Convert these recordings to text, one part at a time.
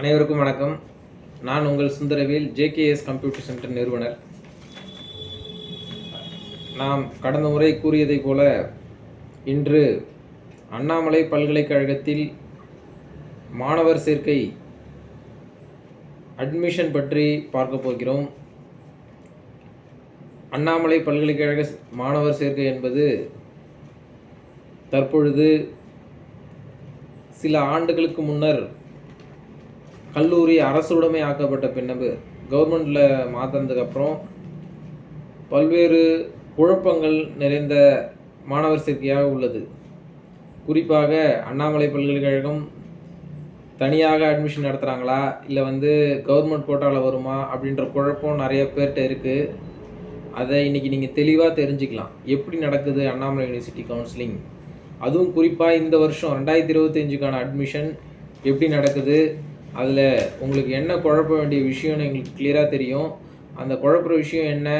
அனைவருக்கும் வணக்கம். நான் உங்கள் சுந்தரவேல் ஜேகேஎஸ் கம்ப்யூட்டர் சென்டர் நிறுவனர். நாம் கடந்த முறை கூறியதைப் போல இன்று அண்ணாமலை பல்கலைக்கழகத்தில் மாணவர் சேர்க்கை அட்மிஷன் பற்றி பார்க்க போகிறோம். அண்ணாமலை பல்கலைக்கழக மாணவர் சேர்க்கை என்பது தற்பொழுது சில ஆண்டுகளுக்கு முன்னர் கல்லூரி அரசுடைமை ஆக்கப்பட்ட பின்னது கவர்மெண்டில் மாற்றினதுக்கப்புறம் பல்வேறு குழப்பங்கள் நிறைந்த மாணவர் சேர்க்கையாக உள்ளது. குறிப்பாக அண்ணாமலை பல்கலைக்கழகம் தனியாக அட்மிஷன் நடத்துகிறாங்களா இல்லை வந்து கவர்மெண்ட் கோட்டாவில் வருமா? அப்படின்ற குழப்பம் நிறைய பேர்கிட்ட இருக்குது அதை இன்றைக்கி நீங்கள் தெளிவாக தெரிஞ்சுக்கலாம். எப்படி நடக்குது அண்ணாமலை யூனிவர்சிட்டி கவுன்சிலிங் அதுவும் குறிப்பாக இந்த வருஷம் ரெண்டாயிரத்தி இருபத்தஞ்சுக்கான அட்மிஷன் எப்படி நடக்குது? அதில் உங்களுக்கு என்ன குழப்ப வேண்டிய விஷயம்னு எங்களுக்கு கிளியராக தெரியும். அந்த குழப்புற விஷயம் என்ன?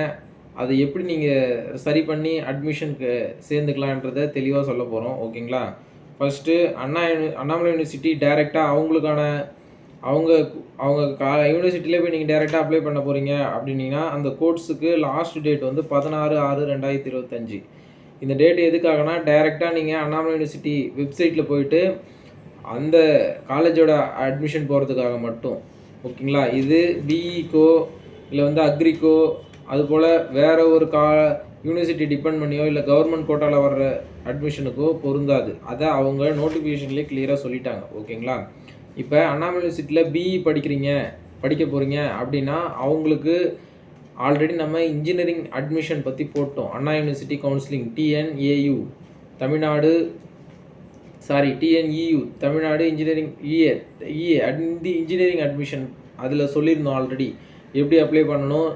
அதை எப்படி நீங்கள் சரி பண்ணி அட்மிஷனுக்கு சேர்ந்துக்கலான்றத தெளிவாக சொல்ல போகிறோம் ஓகேங்களா? First Anna uni Annamalai university டைரெக்டாக அவங்களுக்கான அவங்க அவங்க கா யூனிவர்சிட்டிலே போய் நீங்கள் டேரெக்டாக அப்ளை பண்ண போகிறீங்க அப்படின்னீங்கன்னா அந்த கோர்ஸுக்கு லாஸ்ட் டேட் வந்து பதினாறு ஆறு ரெண்டாயிரத்தி இருபத்தஞ்சி. இந்த டேட் எதுக்காகனா டைரெக்டாக நீங்கள் அண்ணாமலை யூனிவர்சிட்டி வெப்சைட்டில் போயிட்டு அந்த காலேஜோட அட்மிஷன் போகிறதுக்காக மட்டும். ஓகேங்களா இது பிஇக்கோ இல்லை வந்து அக்ரிக்கோ அதுபோல் வேறு ஒரு கா யூனிவர்சிட்டி டிபெண்ட் பண்ணியோ இல்லை கவர்மெண்ட் கோட்டாவில் வர்ற அட்மிஷனுக்கோ பொருந்தாது. அதை அவங்க நோட்டிஃபிகேஷன்லேயே கிளியராக சொல்லிட்டாங்க. ஓகேங்களா இப்போ அண்ணாமலை யூனிவர்சிட்டியில் பிஇ படிக்கிறீங்க படிக்க போகிறீங்க அப்படின்னா அவங்களுக்கு ஆல்ரெடி நம்ம இன்ஜினியரிங் அட்மிஷன் பற்றி போட்டோம். Anna university counselling TNAU Tamil Nadu sorry TNEU Tamil Nadu engineering EA EA Hindi engineering admission அதில் சொல்லியிருந்தோம் ஆல்ரெடி எப்படி அப்ளை பண்ணணும்?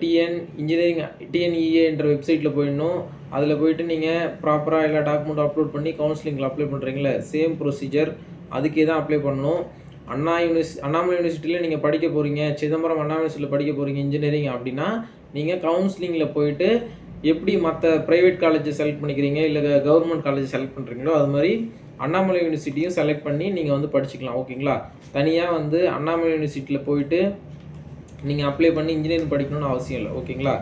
டிஎன் இன்ஜினியரிங் டிஎன்இஏன்ற வெப்சைட்டில் போயிடணும். அதில் போயிட்டு நீங்கள் ப்ராப்பராக எல்லா டாக்குமெண்ட் அப்லோட் பண்ணி கவுன்சிலிங்கில் அப்ளை பண்ணுறீங்களே சேம் ப்ரொசீஜர் அதுக்கே தான் அப்ளை பண்ணணும். அண்ணா யூனிவர்சி அண்ணாமலை யூனிவர்சிட்டியில் நீங்கள் படிக்க போகிறீங்க சிதம்பரம் அண்ணா யூனிவர்சிட்டியில் படிக்க போகிறீங்க இன்ஜினியரிங் அப்படின்னா நீங்கள் கவுன்சிலிங்கில் போயிட்டு எப்படி மற்ற ப்ரைவேட் காலேஜை செலக்ட் பண்ணிக்கிறீங்க? இல்லை கவர்மெண்ட் காலேஜ் செலக்ட் பண்ணுறீங்களோ அது மாதிரி அண்ணாமலை யூனிவர்சிட்டியும் செலக்ட் பண்ணி நீங்கள் வந்து படிச்சுக்கலாம் ஓகேங்களா தனியாக வந்து அண்ணாமலை யூனிவர்சிட்டியில் போயிட்டு நீங்கள் அப்ளை பண்ணி இன்ஜினியரிங் படிக்கணும்னு அவசியம் இல்லை ஓகேங்களா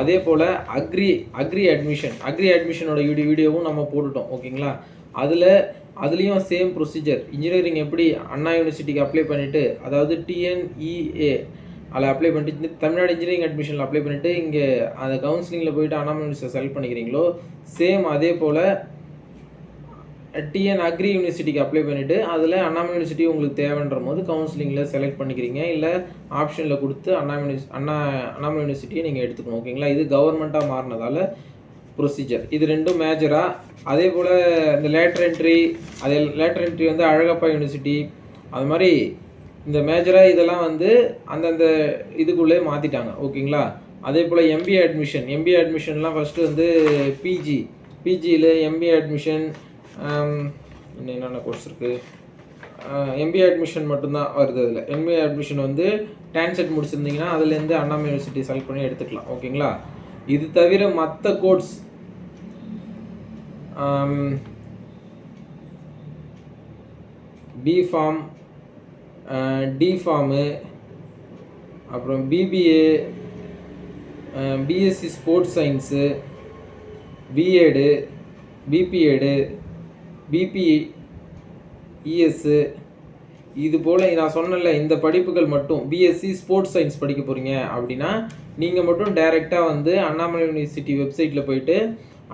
அதே போல் அக்ரி அக்ரி அட்மிஷன் அக்ரி அட்மிஷனோட வீடியோ வீடியோவும் நம்ம போட்டுட்டோம் ஓகேங்களா அதில் அதுலேயும் சேம் ப்ரொசீஜர் இன்ஜினியரிங் எப்படி அண்ணா யூனிவர்சிட்டிக்கு அப்ளை பண்ணிவிட்டு அதாவது டிஎன்இஏ அதில் அப்ளை பண்ணிட்டு தமிழ்நாடு இன்ஜினியரிங் அட்மிஷனில் அப்ளை பண்ணிவிட்டு இங்கே அந்த கவுன்சிலிங்கில் போயிட்டு அண்ணாமலை யூனிவர்சிட்டி செலக்ட் பண்ணிக்கிறீங்களோ சேம் அதே போல் டிஎன் அக்ரி யூனிவர்சிட்டிக்கு அப்ளை பண்ணிவிட்டு அதில் அண்ணாம யூனிவர்சிட்டி உங்களுக்கு தேவைன்ற போது கவுன்சிலிங்கில் செலக்ட் பண்ணிக்கிறீங்க. இல்லை ஆப்ஷனில் கொடுத்து அண்ணா யூனிவர்சி அண்ணா அண்ணாமலை யூனிவர்சிட்டியை நீங்கள் எடுத்துக்கணும். ஓகேங்களா இது கவர்மெண்ட்டாக மாறினதால் ப்ரொசீஜர் இது ரெண்டும் மேஜராக அதே போல் இந்த லேட்டர் என்ட்ரி அதே லேட்டர் என்ட்ரி வந்து அழகப்பா யூனிவர்சிட்டி அது மாதிரி இந்த மேஜராக இதெல்லாம் வந்து அந்தந்த இதுக்குள்ளே மாற்றிட்டாங்க ஓகேங்களா? அதே போல் M B A admission M B A அட்மிஷன்லாம் first வந்து பிஜி பிஜியில் எம்பிஏ அட்மிஷன் இன்னும் என்னென்ன கோர்ஸ் இருக்குது எம்பிஏ அட்மிஷன் மட்டும்தான் வருது அதில். எம்பிஏ அட்மிஷன் வந்து டான்செட் முடிச்சிருந்தீங்கன்னா அதுலேருந்து அண்ணாமலை யூனிவர்சிட்டி செலக்ட் பண்ணி எடுத்துக்கலாம். ஓகேங்களா? இது தவிர மற்ற course B pharm D pharm அப்புறம் B B A B Sc sports science B Ed B P Ed B P E S இது போல் நான் சொன்னல இந்த படிப்புகள் மட்டும் பிஎஸ்சி ஸ்போர்ட்ஸ் சயின்ஸ் படிக்க போகிறீங்க அப்படின்னா நீங்கள் மட்டும் டைரெக்டாக வந்து அண்ணாமலை யூனிவர்சிட்டி வெப்சைட்டில் போயிட்டு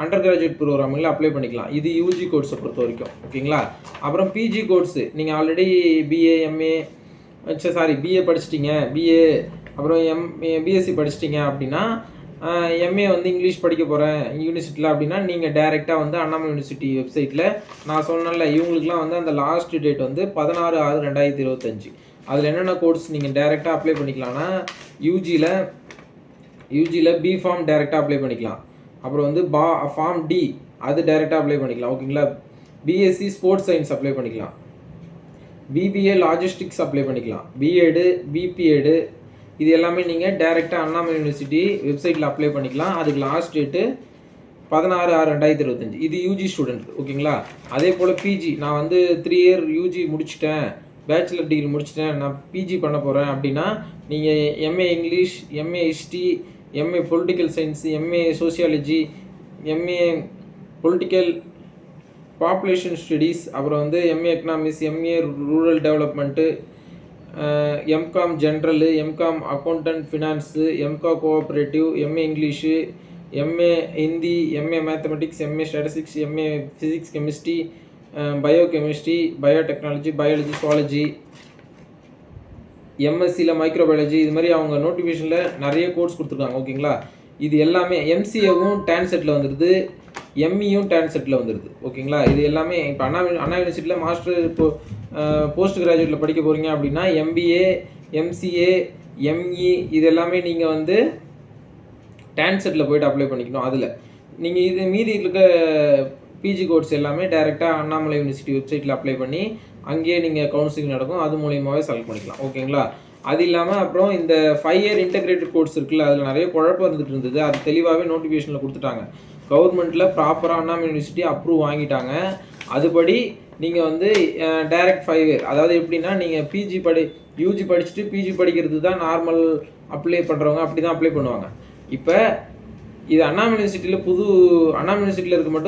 அண்டர் கிராஜுவேட் ப்ரோக்ராமில் அப்ளை பண்ணிக்கலாம். இது யூஜி கோர்ஸை பொறுத்த வரைக்கும். ஓகேங்களா அப்புறம் பிஜி கோர்ஸு நீங்கள் already B A M A sorry B A படிச்சிட்டிங்க. BA அப்புறம் எம் பிஎஸ்சி படிச்சிட்டிங்க அப்படின்னா எம்ஏ வந்து இங்கிலீஷ் படிக்க போகிறேன் யூனிவர்சிட்டியில் அப்படின்னா நீங்கள் டேரெக்டாக வந்து அண்ணாமலை யூனிவர்சிட்டி வெப்சைட்டில் நான் சொன்னேன்ல இவங்களுக்குலாம் வந்து அந்த லாஸ்ட் டேட் வந்து பதினாறு ஆறு ரெண்டாயிரத்தி இருபத்தஞ்சி. அதில் என்னென்ன கோர்ஸ் நீங்கள் டேரெக்டாக அப்ளை பண்ணிக்கலாம்னா யூஜியில் யூஜியில் பி ஃபார்ம் டேரெக்டாக அப்ளை பண்ணிக்கலாம். அப்புறம் வந்து பா ஃபார்ம் டி அது டைரெக்டாக அப்ளை பண்ணிக்கலாம் ஓகேங்களா? பிஎஸ்சி ஸ்போர்ட்ஸ் சயின்ஸ் அப்ளை பண்ணிக்கலாம். பிபிஏ லாஜிஸ்டிக்ஸ் அப்ளை பண்ணிக்கலாம். பிஎடு பிபிஎடு இது எல்லாமே நீங்கள் டைரெக்டாக அண்ணாமலை யூனிவர்சிட்டி வெப்சைட்டில் அப்ளை பண்ணிக்கலாம். அதுக்கு லாஸ்ட் டேட்டு பதினாறு ஆறு ரெண்டாயிரத்தி இருபத்தஞ்சி. இது யூஜி ஸ்டூடெண்ட் ஓகேங்களா? அதே போல் பிஜி நான் வந்து த்ரீ இயர் யூஜி முடிச்சிட்டேன். பேச்சுலர் டிகிரி முடிச்சிட்டேன். நான் பிஜி பண்ண போகிறேன் அப்படின்னா நீங்கள் MA English MA history MA political science MA sociology MA political population studies அப்புறம் வந்து MA economics MA rural development MCom general MCom accountant finance MCom cooperative MA English MA Hindi MA mathematics MA statistics MA physics chemistry bio chemistry biotechnology biology zoology எம்எஸ்சியில் microbiology இது மாதிரி அவங்க நோட்டிஃபிகேஷனில் நிறைய course கொடுத்துருக்காங்க ஓகேங்களா? இது எல்லாமே எம்சிஏவும் டேன் செட்டில் வந்துடுது எம்இயும் டேன் செட்டில் வந்துடுது ஓகேங்களா? இது எல்லாமே இப்போ அண்ணா அண்ணா யூனிவர்சிட்டியில் மாஸ்டர் இப்போ போஸ்ட் கிராஜுவேட்டில் படிக்க போகிறீங்க அப்படின்னா எம்பிஏ எம்சிஏ எம்இ இது எல்லாமே நீங்கள் வந்து டேன் செட்டில் போயிட்டு அப்ளை பண்ணிக்கணும் அதில். நீங்கள் இது மீதி இருக்க பிஜி கோர்ஸ் எல்லாமே டைரெக்டாக அண்ணாமலை யூனிவர்சிட்டி வெப்சைட்டில் அப்ளை பண்ணி அங்கேயே நீங்கள் கவுன்சிலிங் நடக்கும். அது மூலியமாகவே செலக்ட் பண்ணிக்கலாம். ஓகேங்களா அது இல்லாமல் அப்புறம் இந்த ஃபைவ் இயர் இன்டெகிரேட்டட் கோர்ஸ் இருக்குல்ல அதில் நிறைய குழப்பம் இருந்துட்டு இருந்தது. அது தெளிவாகவே நோட்டிஃபிகேஷனில் கொடுத்துட்டாங்க. கவர்மெண்ட்டில் ப்ராப்பராக அண்ணா யூனிவர்சிட்டி அப்ரூவ் வாங்கிட்டாங்க. அதுபடி நீங்கள் வந்து டைரக்ட் ஃபைவ் இயர் அதாவது எப்படின்னா நீங்கள் பிஜி படி யூஜி படிச்சுட்டு பிஜி படிக்கிறது தான் நார்மல் அப்ளை பண்ணுறவங்க அப்படி தான் அப்ளை பண்ணுவாங்க. இப்போ இது அண்ணா யூனிவர்சிட்டியில் புது அண்ணா யூனிவர்சிட்டியில் இருக்க மட்டும்